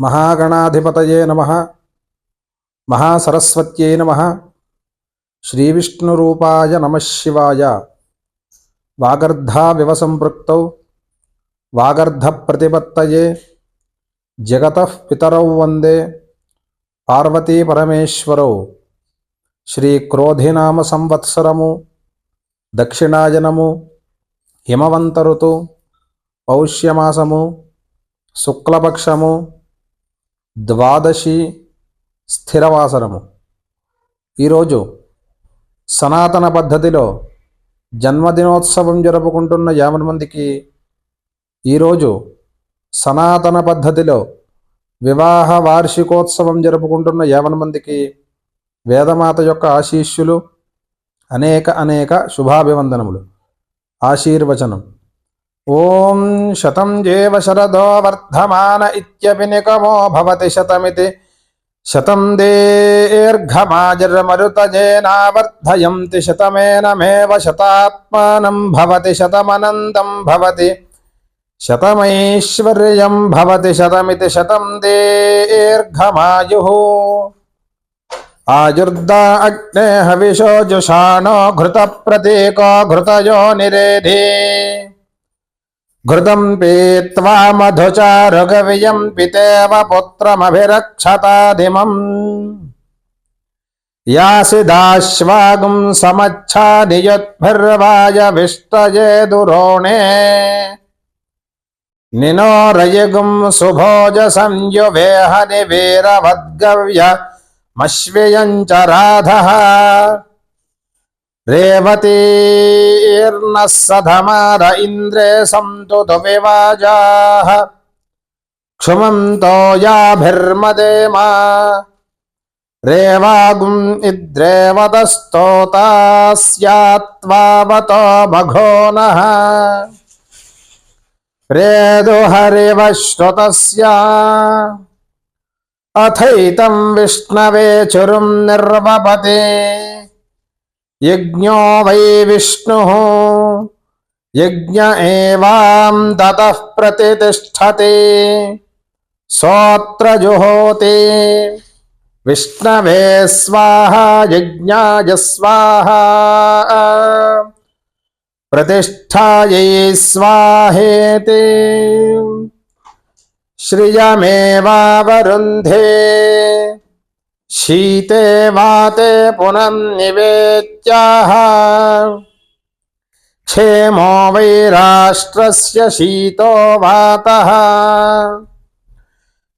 మహాగణాధిపతయే నమ. మహాసరస్వత్యై నమ. శ్రీవిష్ణురూపాయ నమ శివాయ. వాగర్ధావివ సంపృక్తౌ వాగర్ధప్రతిపత్తయే. జగత పితరౌ వందే. పార్వతీపరమేశ్వరౌ. శ్రీక్రోధినామ సంవత్సరము. దక్షిణాయనము. హిమవంతరుతు. పౌష్యమాసము. శుక్లపక్షము. ద్వాదశి స్థిరవాసనము. ఈరోజు సనాతన పద్ధతిలో జన్మదినోత్సవం జరుపుకుంటున్న యాభై మందికి ఈరోజు సనాతన పద్ధతిలో వివాహ వార్షికోత్సవం జరుపుకుంటున్న యాభై మందికి వేదమాత యొక్క ఆశీస్సులు అనేక అనేక శుభాభివందనములు. ఆశీర్వచనం. ओम शतम जेव शरदो वर्धमान इत्यपि निकमो भवति शतमिति। शतं दीर्घमाजर्मरुतजेनावर्धयन्ति, शतमेनमेव शतात्मानं भवति शतमनन्तं भवति। शतमैश्वर्यं भवति, शतमिति शतम दीर्घमायुः। आजुर्दा अग्ने हविषो जुषाणो घृत प्रतीको घृतयो निरेधी। घृतं पीत्वा मधुचारुगवियं पितेव पुत्रमभिरक्षताधिमम् यासिदाश्वागुं समच्छादियुद्भिर्वायविष्टये दुरोणे। निनो रयिगुं सुभोजसंयुवेहनिवीरवद्गव्यमश्वियं च राधः। रेवतीर्न सधमर इंद्रे संवाजा दुविवाजाः क्षुमन्तो याभिर्मदेमा रेवागुम् इद्रेवतस्तोता मघो नः। रेदुहरिव श्रुतस्य विष्णवे चुरु निर्वपती यज्ञो वै विष्णु। यज्ञ एवं ततः प्रतिष्ठते। सोत्र जुहोते विष्णवे स्वाहा, यज्ञाय स्वाहा। प्रतिष्ठायै स्वाहेति। श्रियमेवावरुन्धे। शीते वाते पुनर्निवेत्याः क्षेमो वै राष्ट्रस्य शीतो वातः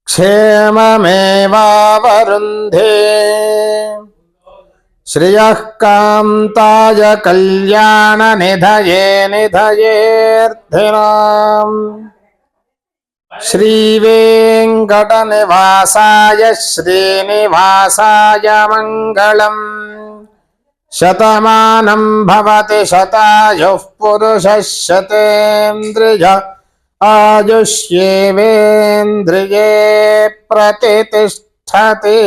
क्षेममेवावरुन्धे श्रियः कान्ताय कल्याणनिधये निधयेऽर्थिनाम् श्रीवेङ्कटनिवासाय श्रीनिवासाय मङ्गलम् शतमानं भवति शतायुः पुरुषः शतेन्द्रिय आयुष्येवेन्द्रिये प्रतितिष्ठति